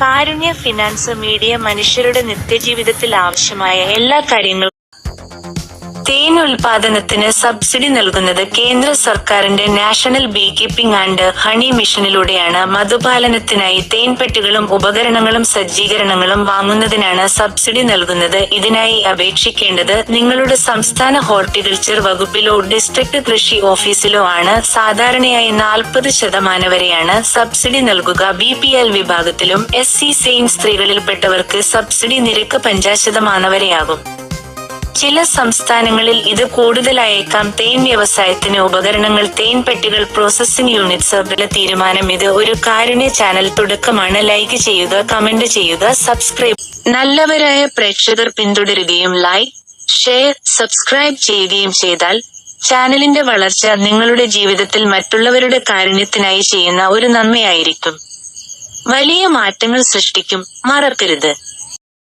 കാരുണ്യ finance media മനുഷ്യരുടെ നിത്യജീവിതത്തിൽ ആവശ്യമായ എല്ലാ കാര്യങ്ങളും തേൻ ഉൽപാദനത്തിന് സബ്സിഡി നൽകുന്നത് കേന്ദ്ര സർക്കാരിന്റെ national bee keeping and honey മിഷനിലൂടെയാണ്. മധുപാലനത്തിനായി തേൻപെട്ടികളും ഉപകരണങ്ങളും സജ്ജീകരണങ്ങളും വാങ്ങുന്നതിനാണ് സബ്സിഡി നൽകുന്നത്. ഇതിനായി അപേക്ഷിക്കേണ്ടത് നിങ്ങളുടെ സംസ്ഥാന ഹോർട്ടികൾച്ചർ വകുപ്പിലോ ഡിസ്ട്രിക്ട് കൃഷി ഓഫീസിലോ ആണ്. സാധാരണയായി നാൽപ്പത് ശതമാനം വരെയാണ് സബ്സിഡി നൽകുക. ബി പി എൽ വിഭാഗത്തിലും എസ് സി സെയിൻ സ്ത്രീകളിൽപ്പെട്ടവർക്ക് സബ്സിഡി നിരക്ക് പഞ്ചാശതമാനം വരെയാകും. ചില സംസ്ഥാനങ്ങളിൽ ഇത് കൂടുതലായേക്കാം. തേൻ വ്യവസായത്തിന് ഉപകരണങ്ങൾ തേൻ പെട്ടികൾ പ്രോസസ്സിംഗ് യൂണിറ്റ്സ് വില തീരുമാനം. ഇത് ഒരു കാരുണ്യ ചാനൽ തുടക്കമാണ്. ലൈക്ക് ചെയ്യുക കമന്റ് ചെയ്യുക സബ്സ്ക്രൈബ് നല്ലവരായ പ്രേക്ഷകർ പിന്തുടരുകയും ലൈക്ക് ഷെയർ സബ്സ്ക്രൈബ് ചെയ്യുകയും ചെയ്താൽ ചാനലിന്റെ വളർച്ച നിങ്ങളുടെ ജീവിതത്തിൽ മറ്റുള്ളവരുടെ കാരുണ്യത്തിനായി ചെയ്യുന്ന ഒരു നന്മയായിരിക്കും. വലിയ മാറ്റങ്ങൾ സൃഷ്ടിക്കും. മറക്കരുത്.